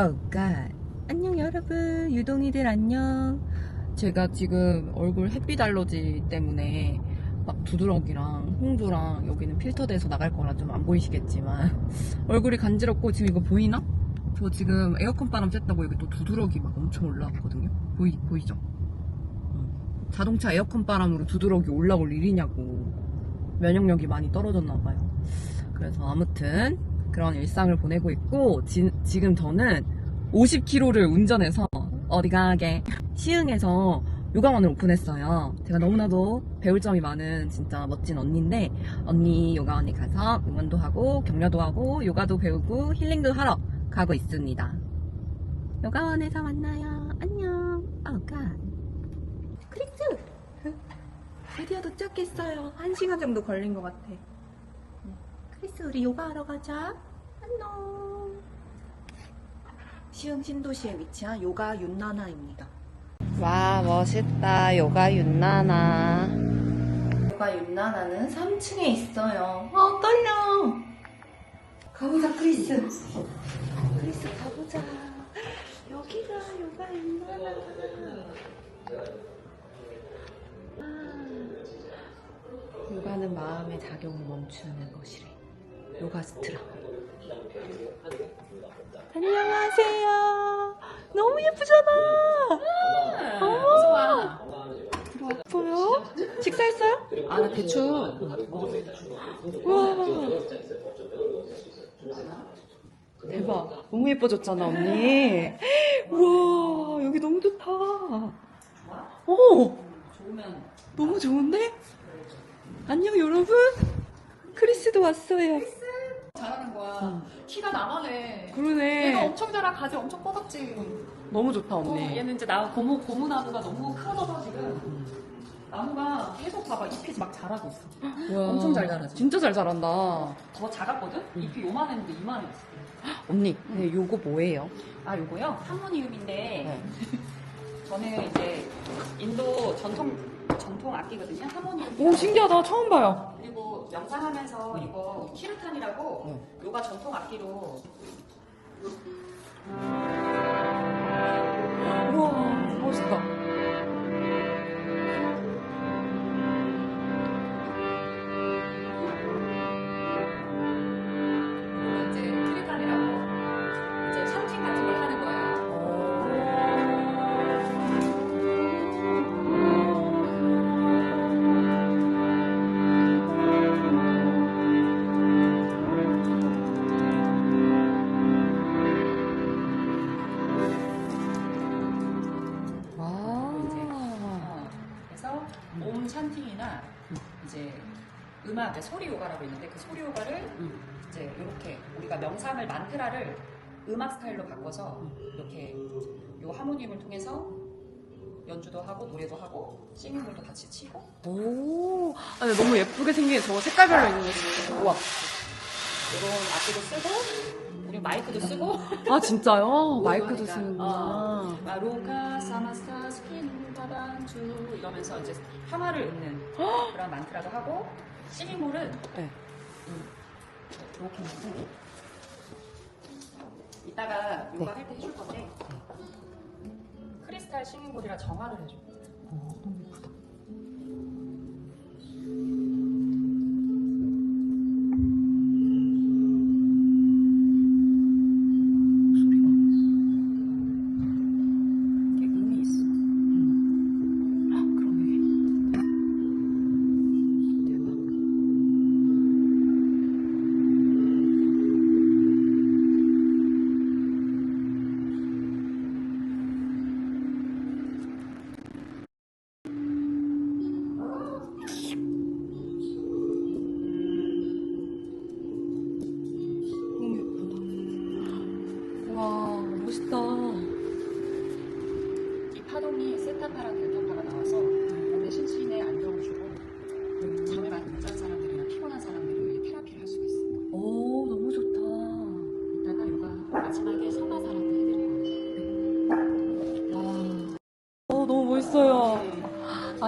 Oh God. 안녕 여러분 유동이들 안녕 제가 지금 얼굴 햇빛 알러지 때문에 막 두드러기랑 홍조랑 여기는 필터돼서 나갈 거라 좀 안 보이시겠지만 얼굴이 간지럽고 지금 이거 보이나? 저 지금 에어컨 바람 쐈다고 여기 또 두드러기 막 엄청 올라왔거든요 보이, 보이죠? 어. 자동차 에어컨 바람으로 두드러기 올라올 일이냐고 면역력이 많이 떨어졌나 봐요 그래서 아무튼 그런 일상을 보내고 있고 지, 지금 저는 50km를 운전해서 어디 가게 시흥에서 요가원을 오픈했어요. 제가 너무나도 배울 점이 많은 진짜 멋진 언니인데 언니 요가원에 가서 응원도 하고 격려도 하고 요가도 배우고 힐링도 하러 가고 있습니다. 요가원에서 만나요. 안녕. 어, 갓. 크리스. 드디어 도착했어요. 한 시간 정도 걸린 것 같아. 네. 크리스 우리 요가하러 가자. 안녕. 시흥 신도시에 위치한 요가 윤나나입니다. 와 멋있다 요가 윤나나. 요가 윤나나는 3층에 있어요. 어 떨려. 가보자 크리스. 크리스 가보자. 여기가 요가 윤나나. 아, 요가는 마음의 작용을 멈추는 것이래. 요가 스트라. 안녕하세요. 너무 예쁘잖아. 어머. 보여? 식사했어요? 아, 나 대충. 와. 대박. 너무 예뻐졌잖아, 언니. 우와, 여기 너무 좋다. 오, 좋으면 너무 좋은데? 안녕, 여러분. 크리스도 왔어요. 잘하는 거야. 응. 키가 나만해. 얘가 그러네. 엄청 자라 가지 엄청 뻗었지. 너무 좋다, 어, 언니. 얘는 이제 나 고무 고무 나무가 너무 커져서 지금 나무가 계속 봐봐 잎이 막 자라고 있어. 우와. 엄청 잘 자라지. 진짜 잘 자란다. 더 작았거든? 잎이 요만했는데 이만했어. 언니, 근데 요거 뭐예요? 아 요거요? 하모니움인데 네. 저는 이제 인도 전통 전통 악기거든요. 하모니움. 오, 신기하다. 처음 봐요. 그리고 명상하면서 이거 키르탄이라고 네. 요가 전통 악기로 우와, 멋있다. 음악, 소리 요가라고 있는데 그 소리 요가를 음. 이제 이렇게 우리가 명상을 만트라를 음악 스타일로 바꿔서 이렇게 요 하모니움을 통해서 연주도 하고 노래도 하고 싱잉볼도 같이 치고 오. 아니, 너무 예쁘게 생긴 저 색깔별로 있는 거. 우와. 이런 악기도 쓰고 우리 마이크도 쓰고 아, 진짜요? 마이크도 그러니까, 쓰는구나. 어, 마로카 사마스타 스킨 바단주 이러면서 이제 하마를 읊는 그런 만트라도 하고 싱잉볼은 네. 이렇게 있는데 이따가 요가 할 때 해줄 건데 크리스탈 싱잉볼이라 정화를 해줘. 어, 너무 예쁘다.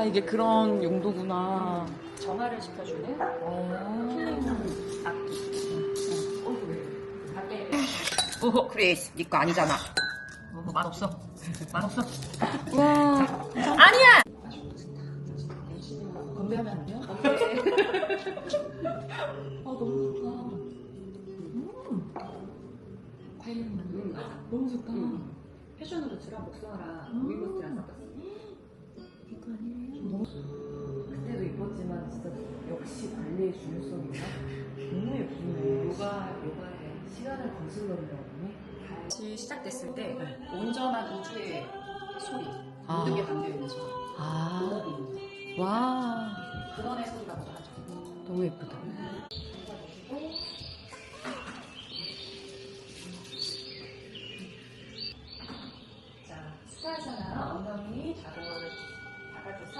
아, 이게 그런 용도구나. 정화를 시켜주는 어. 힐링 악기. 어, 왜? 밖에 오호. 크리스, 네거 아니잖아. 오호, 맛없어. 맛없어. 와, 아니야! 건배하면 안 돼요? 아, 너무 좋다. 음. 과일. 음, 맞아. 너무 좋다. 음. 패션으로처럼 목소랑 음. 루이보스랑 섞었어. 이거 아니에요? 너무 그때도 이뻤지만 진짜 역시 관리의 중요성이 있나? 너무 예쁘네. 요가, 요가에 시간을 거슬러 올려오네. 같이 시작됐을 때 온전한 우주의 소리, 아. 모든 게 담겨 있는 소리, 아, 음악이 와. 그런의 소리라고도 하죠. 너무 예쁘다. 자, 스타잖아. 엉덩이, 자골,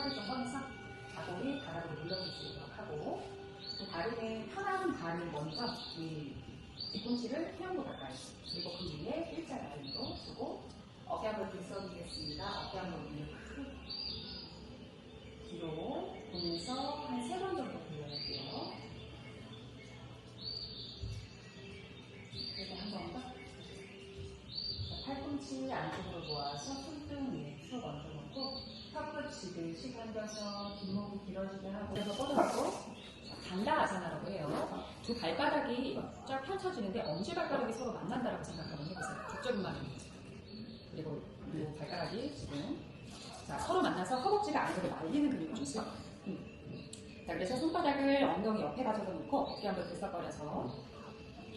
자골이 바닥으로 눌러줄 수 있도록 하고 그 다리는 편한 다리 먼저 이 뒤꿈치를 태양도 가까이 그리고 그 위에 일자 라인으로 두고 어깨 한번 들썩이겠습니다. 어깨 한번 위로 크게 뒤로 보면서 한 세 번 정도 돌려볼게요. 그리고 한 번 더. 자, 팔꿈치 안쪽으로 모아서 손등 위에 쭉 얹어놓고 턱을 지듯이 당겨서 뒷목이 길어지게 하고 그래서 뻗어놓고 단다 아사나라고 해요. 두 발바닥이 쫙 펼쳐지는데 엄지발가락이 서로 만난다라고 생각하면 해보세요. 적절히 말입니다. 그리고 이 발가락이 지금 자, 서로 만나서 허벅지가 안으로 말리는 좀 있어요. 음. 자, 그래서 손바닥을 엉덩이 옆에 가져다 놓고 어깨 한번 들썩거려서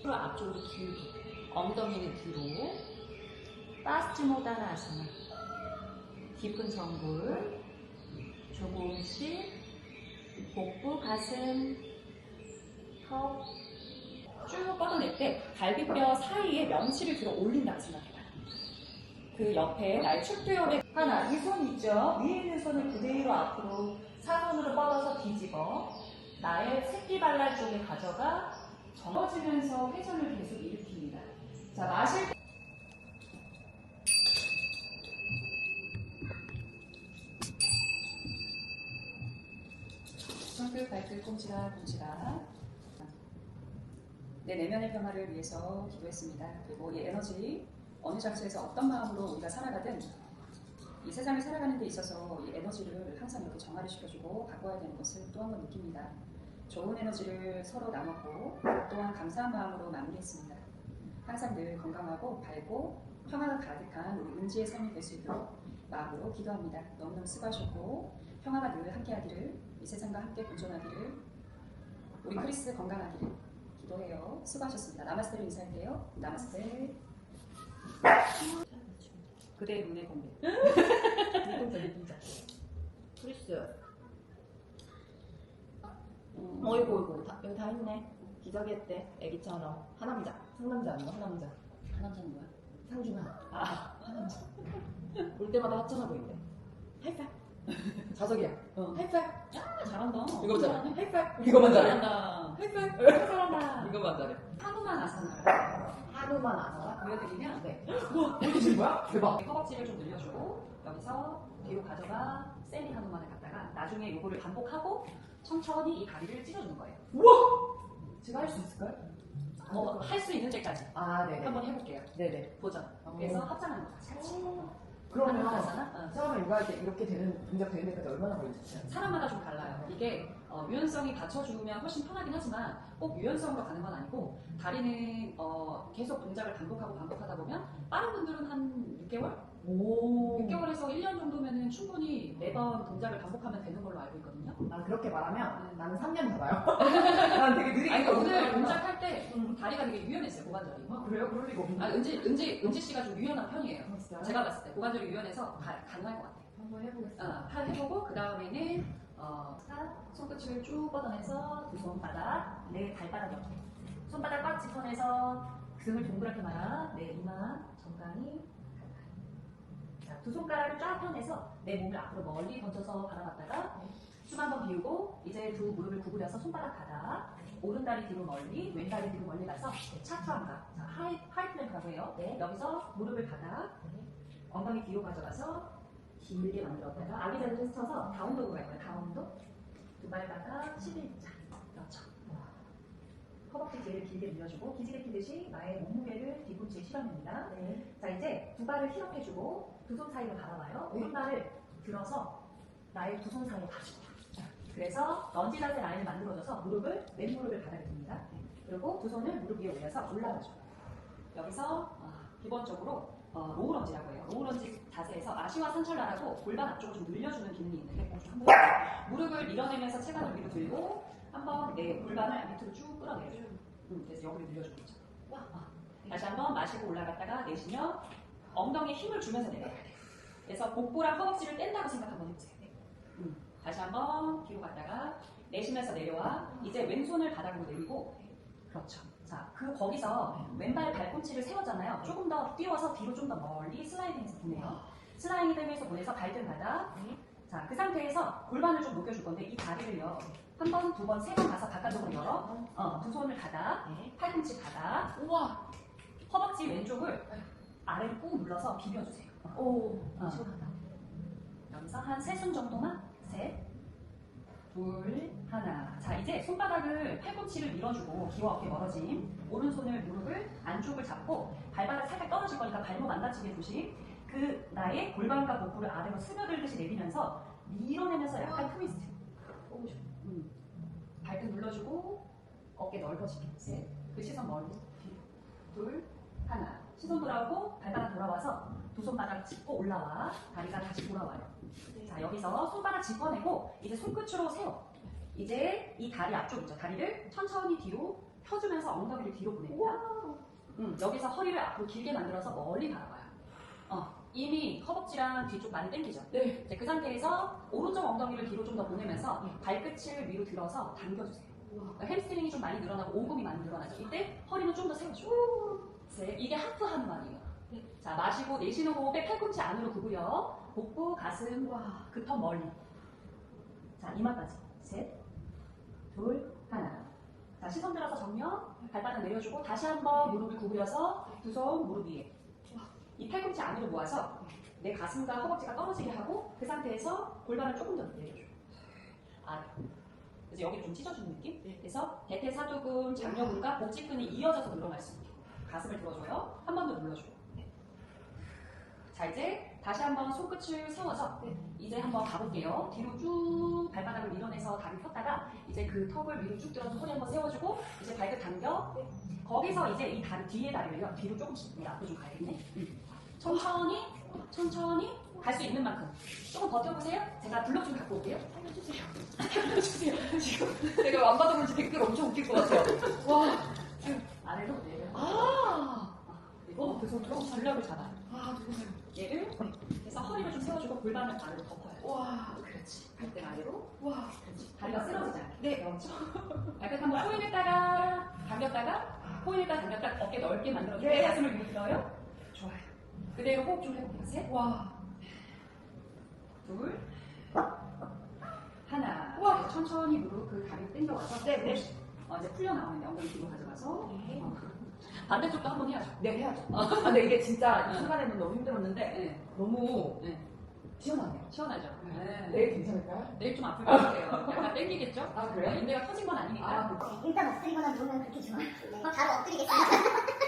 앞쪽으로 길게 엉덩이는 뒤로 파스티모다나 아사나 깊은 정글 조금씩 복부, 가슴, 턱 쭉 뻗어낼 때 갈비뼈 사이에 명치를 들어 올린다고 생각해봐요. 그 옆에 나의 축두엽에 하나, 이 손 있죠? 위에 있는 손을 그대로 앞으로 사선으로 뻗어서 뒤집어 나의 새끼발랄 쪽에 가져가 접어지면서 회전을 계속 일으킵니다. 자, 마실 때 발끝, 꼼지락, 꼼지락. 내 내면의 평화를 위해서 기도했습니다. 그리고 이 에너지 어느 장소에서 어떤 마음으로 우리가 살아가든 이 세상을 살아가는 데 있어서 이 에너지를 항상 이렇게 정화를 시켜주고 바꿔야 되는 것을 또 한 번 느낍니다. 좋은 에너지를 서로 나눴고 또한 감사한 마음으로 마무리했습니다. 항상 늘 건강하고 밝고 평화가 가득한 우리 은지의 삶이 될 수 있도록 마음으로 기도합니다. 너무너무 수고하셨고 평화가 늘 함께하기를 이 세상과 함께 공존하기를 우리 크리스 건강하기를 기도해요. 수고하셨습니다. 나마스테로 인사할게요. 나마스테. 그대의 눈의 공개. 눈동자, 눈동자. 크리스. 음, 어이구, 어이구. 다, 여기 다 있네. 기저귀했대. 애기처럼. 하남자. 상남자 아니고 하남자. 하남자는 뭐야? 상준아. 아, 하남자. 볼 때마다 하찮아 보인대. 하이파이. 자석이야. 어. 하이파이. 아, 잘한다. 이거 잘해. 잘하네. 하이파이. 이거만 잘해. 잘한다. 하이파이. 잘한다. 이거만 잘해. 한우만 아사나라 하루만 알아. 보여드리면 네. 어디 준 거야? 대박. 허벅지를 좀 늘려주고 여기서 뒤로 가져가 세미 한우만을 갖다가 나중에 요거를 반복하고 천천히 이 다리를 찢어주는 거예요. 제가 할 수 있을까요? 어, 할 수 있는 데까지 아, 네네. 한번 해볼게요. 네네. 도전. 그래서 합장하는 거죠. 그러면? 어. 처음에 육아할 때 이렇게 되는 동작 되는 데까지 얼마나 걸리셨어요? 사람마다 좀 달라요. 이게 어, 유연성이 받쳐주면 훨씬 편하긴 하지만 꼭 유연성으로 가는 건 아니고 다리는 어, 계속 동작을 반복하고 반복하다 보면 빠른 분들은 한 6개월? 오. 6개월에서 1년 정도면은 충분히 매번 동작을 반복하면 되는 걸로 알고 있거든요. 난 그렇게 말하면 나는 3년 잡아요. 난 되게 느리게. 아니, 그러니까 오늘. 동작할 때 음, 다리가 되게 유연했어요, 고관절이. 아, 그래요? 그럴 리가 없는데. 아, 은지, 은지, 은지 씨가 좀 유연한 편이에요. 아? 제가 봤을 때 고관절이 유연해서 가, 가능할 것 같아요. 한번 해보겠습니다. 어, 팔 해보고 그 다음에는 어, 자, 손끝을 쭉 뻗어내서 두 손바닥, 내 발바닥 옆에 손바닥 꽉 짚어내서 등을 동그랗게 말아 내 이마 정강이 두 손가락을 쫙 펴내서 내 몸을 앞으로 멀리 던져서 바라봤다가 숨 한 번 비우고 이제 두 무릎을 구부려서 손바닥 바닥 오른 다리 뒤로 멀리 왼 다리 뒤로 멀리 가서 자, 하이, 하이 플랭크라고 해요 네, 여기서 무릎을 바닥 엉덩이 뒤로 가져가서 길게 만들었다가 아기 자세를 서서 다운도로 갈 거예요. 다운도. 두 발 바닥 11자. 허벅지 뒤를 길게 늘려주고 기지개 피듯이 나의 몸무게를 뒤꿈치에 실어냅니다. 네. 자 이제 두 발을 힐업해주고 두 손 사이로. 네. 오른발을 들어서 나의 두 손 사이에 가지고 그래서 런지 자세 라인을 만들어줘서 무릎을 왼 무릎을 바닥에 둡니다. 그리고 두 손을 무릎 위에 올려서 올라가죠. 여기서 어, 기본적으로 어, 로우 런지라고 해요. 로우 런지 자세에서 아시와 상철나라고 골반 앞쪽을 좀 늘려주는 기능이 있는데 한번. 무릎을 밀어내면서 체간을 위로 들고 한번 내 골반을 밑으로 쭉 끌어내요. 음, 그래서 여기를 늘려주는 거죠. 와, 와. 다시 한번 마시고 올라갔다가 내쉬면 엉덩이에 힘을 주면서 내려가야 돼요. 그래서 복부랑 허벅지를 뗀다고 생각 한번 해보세요. 음, 다시 한번 뒤로 갔다가 내쉬면서 내려와. 이제 왼손을 바닥으로 내리고 그렇죠. 자, 그 거기서 왼발 발꿈치를 세웠잖아요. 조금 더 띄워서 뒤로 좀 더 멀리 슬라이딩해서 보내요. 슬라이딩해서 보내서 발등 바닥. 자, 그 상태에서 골반을 좀 녹여줄 건데 이 다리를요. 한 번, 두 번, 세 번 가서 바깥쪽으로 열어. 어, 두 손을 바닥, 팔꿈치 바닥. 우와. 허벅지 왼쪽을 아래로 꾹 눌러서 비벼주세요. 오. 어. 시원하다. 여기서 한 세 손 정도만 셋, 둘, 하나. 자 이제 손바닥을 팔꿈치를 밀어주고 귀와 어깨 멀어짐. 오른손을 무릎을 안쪽을 잡고 발바닥 살짝 떨어질 거니까 발목 안 다치게 조심. 그 나의 골반과 복부를 아래로 스며들듯이 내리면서 밀어내면서 약간 트위스트. 너무 좋아. 음. 발등 눌러주고 어깨 넓어지게. 셋. 그 시선 멀리. 둘, 하나. 시선 돌아오고 발바닥 돌아와서 두 손바닥 짚고 올라와. 다리가 다시 돌아와요. 자 여기서 손바닥 짚어내고 이제 손끝으로 세워. 이제 이 다리 앞쪽 있죠. 다리를 천천히 뒤로 펴주면서 엉덩이를 뒤로 보냅니다. 음, 여기서 허리를 앞으로 길게 만들어서 멀리 바라봐요. 어, 이미 허벅지랑 뒤쪽 많이 당기죠. 네. 이제 그 상태에서 오른쪽 엉덩이를 뒤로 좀 더 보내면서 발끝을 위로 들어서 당겨주세요. 그러니까 햄스트링이 좀 많이 늘어나고 오금이 많이 늘어나죠. 이때 허리는 좀 더 세워줘. 셋. 이게 하프 하는 말이에요. 자, 마시고 내쉬는 호흡에 팔꿈치 안으로 두고요. 복부, 가슴, 와. 그더 멀리. 자, 이마까지. 셋, 둘, 하나. 자, 시선 들어서 정면, 발바닥 내려주고 다시 한번 무릎을 구부려서 두 손 무릎 위에. 이 팔꿈치 안으로 모아서 내 가슴과 허벅지가 떨어지게 하고 그 상태에서 골반을 조금 더 내려줘. 아, 그래서 여기를 좀 찢어주는 느낌? 네. 그래서 대퇴사두근, 장려근과 복직근이 이어져서 늘어날 수 있게 가슴을 들어줘요. 한 번 더 눌러주고. 네. 자 이제 다시 한번 손끝을 세워서 네. 이제 한번 가볼게요. 뒤로 쭉 발바닥을 밀어내서 다리 폈다가 이제 그 턱을 위로 쭉 들어서 허리 한번 세워주고 이제 발끝 당겨. 거기서 이제 이 다리 뒤에 다리를요 뒤로 조금씩 이 앞으로 좀 가야겠네. 음. 천천히 천천히 갈 수 있는 만큼 조금 버텨보세요. 제가 블록 좀 갖고 올게요. 알려주세요. 알려주세요. 지금 내가 안 받아볼지 댓글 엄청 웃길 것 같아요. 와. 아래로 내려. 아. 그리고 어, 그래서 조금 전력을 잡아. 아, 누구세요? 얘를 그래서 허리를 좀 세워주고 골반을 아래로 덮어요. 와. 그렇지. 발등 아래로. 와. 그렇지. 다리가 쓰러지지 않게. 네. 그렇죠. 발끝 한번 포인했다가 당겼다가 포인했다가 당겼다가 어깨 넓게 만들어주고 네. 가슴을. 좋아요. 그대로 호흡 좀 해볼게요. 셋, 와. 둘, 하나. 그래서 천천히 무릎 그 다리 당겨와서 네, 네. 어, 이제 풀려 나오는데 엉덩이 뒤로 가져가서 네. 어. 반대쪽도 한번 해야죠. 네, 해야죠. 아, 근데 이게 진짜 이 순간에는 너무 힘들었는데 네, 너무 네. 시원하네요. 시원하죠. 네. 내일 괜찮을까요? 내일 좀 아플 것 같아요. 약간 땡기겠죠? 아, 네, 그래요? 인대가 터진 건 아니니까. 아, 그- 일단 엎드리거나 누우면 그렇게 좋아. 어, 바로 엎드리겠습니다.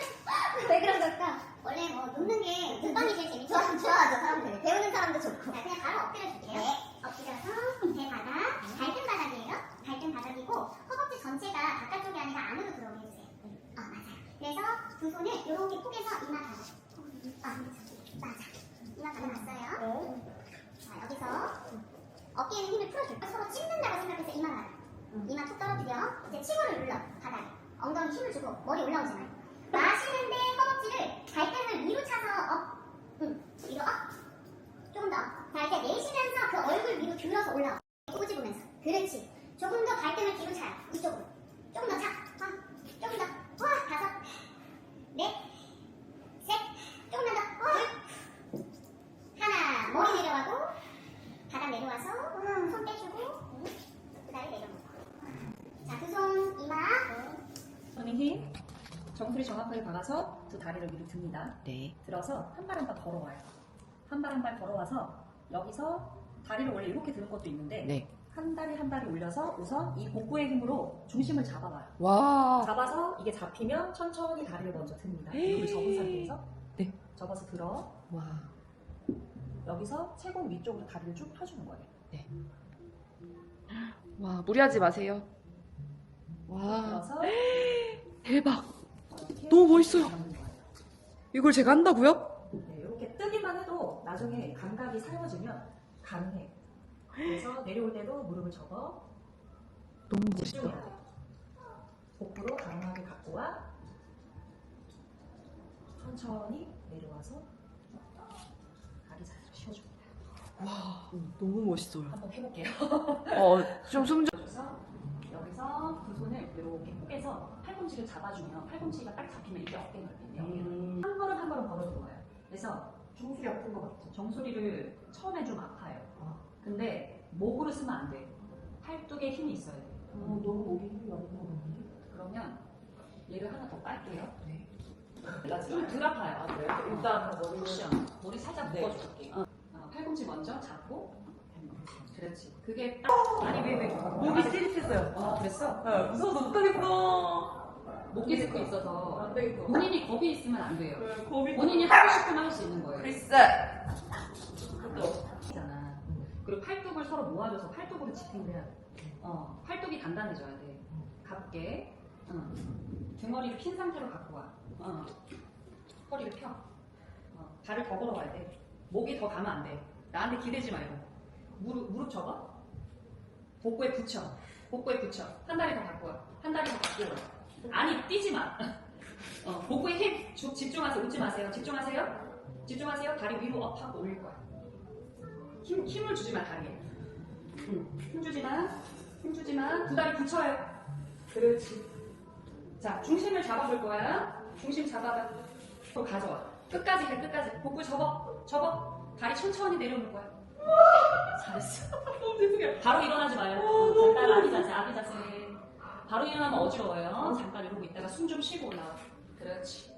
왜 그런 걸까? 원래 뭐 눕는 게 금방이 제일 재밌죠? 좋아, 좋아하죠, 사람들이. 배우는 사람도 좋고. 자, 그냥 바로 엎드려 줄게요. 네. 엎드려서 제 바닥, 발등 바닥이에요. 발등 바닥이고 허벅지 전체가 바깥쪽이 아니라 안으로 들어오게 해주세요. 어, 맞아요. 그래서 두 손을 이렇게 포개서 이마 바닥. 아, 맞아. 이마 바닥 났어요. 자, 여기서 어깨에 힘을 풀어줄까? 서로 찢는다고 생각해서 이마 바닥. 이마 툭 떨어뜨려. 이제 치고를 눌러. 바닥에. 엉덩이 힘을 주고 머리 올라오지 마. 마시는데 허벅지를 발등을 위로 차서 업. 응. 위로 업. 조금 더. 자, 이제 내쉬면서 그 얼굴 위로 들어서 올라와. 꼬집으면서. 그렇지. 조금 더 발등을 뒤로 차요. 이쪽으로. 조금 더 차. 아, 조금 더. 와, 다섯. 넷. 셋. 조금만 더. 어. 하나. 머리 내려가고. 바닥 내려와서. 음, 손 빼주고. 그 다음에 내려놓고. 자, 두 손, 이마. 손에 힘, 정수리 정확하게 박아서 두 다리를 위로 듭니다. 네. 들어서 한 발 한 발 걸어와요. 한 발 한 발 걸어와서 여기서 다리를 원래 이렇게 드는 것도 있는데 네. 한 다리 한 다리 올려서 우선 이 복부의 힘으로 중심을 잡아봐요. 와. 잡아서 이게 잡히면 천천히 다리를 먼저 듭니다. 무릎을 접은 상태에서 네. 접어서 들어 와. 여기서 채공 위쪽으로 다리를 쭉 펴주는 거예요. 와, 무리하지 마세요. 와. 들어서 대박. 너무 멋있어요. 이걸 제가 한다고요? 네, 이렇게 뜨기만 해도 나중에 감각이 사라지면 가능해. 그래서 내려올 때도 무릎을 접어 너무 집중해야 돼. 복부로 강하게 갖고 와. 천천히 내려와서 다리 살짝 쉬어줍니다. 와, 너무 멋있어요. 한번 해볼게요. 어, 좀 숨 좀. 그래서 여기서 두 손을 이렇게 포개서 팔꿈치를 잡아주면 팔꿈치가 딱 잡히면 이렇게 어깨 넓힌대요. 음. 한 걸음 한 걸음 걸어주는 거예요. 그래서 정수리 아픈 것 같죠? 정수리를 처음엔 좀 아파요. 근데 목으로 쓰면 안 돼. 팔뚝에 힘이 있어야 돼. 어, 너무 목이 힘이 많이 나는데. 그러면 얘를 하나 더 깔게요. 네. 좀덜 아파요. 아, 그래요? 일단 머리를 쿠션. 머리 살짝 네. 묶어줄게. 어, 팔꿈치 먼저 잡고. 그렇지. 그게 딱. 아니, 왜, 왜. 목이 찌릿했어요. 어, 됐어? 아, 무서워서 못하겠어. 목 디스크 있어서 안 되겠어. 본인이 겁이 있으면 안 돼요. 그 고비 본인이 하고 싶으면 할 수 있는 거예요. 글쎄. 잖아. 그리고 팔뚝을 서로 모아줘서 팔뚝으로 지탱을 해야 돼. 어, 팔뚝이 단단해져야 돼. 갖게. 응. 등허리를 핀 상태로 갖고 와. 어. 허리를 펴. 어, 발을 더 걸어가야 돼. 목이 더 가면 안 돼. 나한테 기대지 말고. 무릎, 무릎 접어. 복부에 붙여. 복부에 붙여. 한 다리 더 갖고 와. 한 다리 더 갖고 와. 아니, 뛰지 마. 어, 복부에 힘 주- 집중하세요. 웃지 마세요. 집중하세요. 집중하세요. 다리 위로 업하고 올릴 거야. 힘, 힘을 주지 마, 다리에. 응. 힘 주지 마. 힘 주지 마. 두 다리 붙여요. 그렇지. 자, 중심을 잡아줄 거야. 중심 잡아봐. 또 가져와. 끝까지 해, 끝까지. 복부 접어. 접어. 다리 천천히 내려놓을 거야. 잘했어. 너무 죄송해요. 바로 일어나지 마요. 잠깐 아비 자세, 아비 자세. 바로 일어나면 어지러워요. 잠깐 이러고 있다가 숨 좀 쉬고 올라와. 그렇지.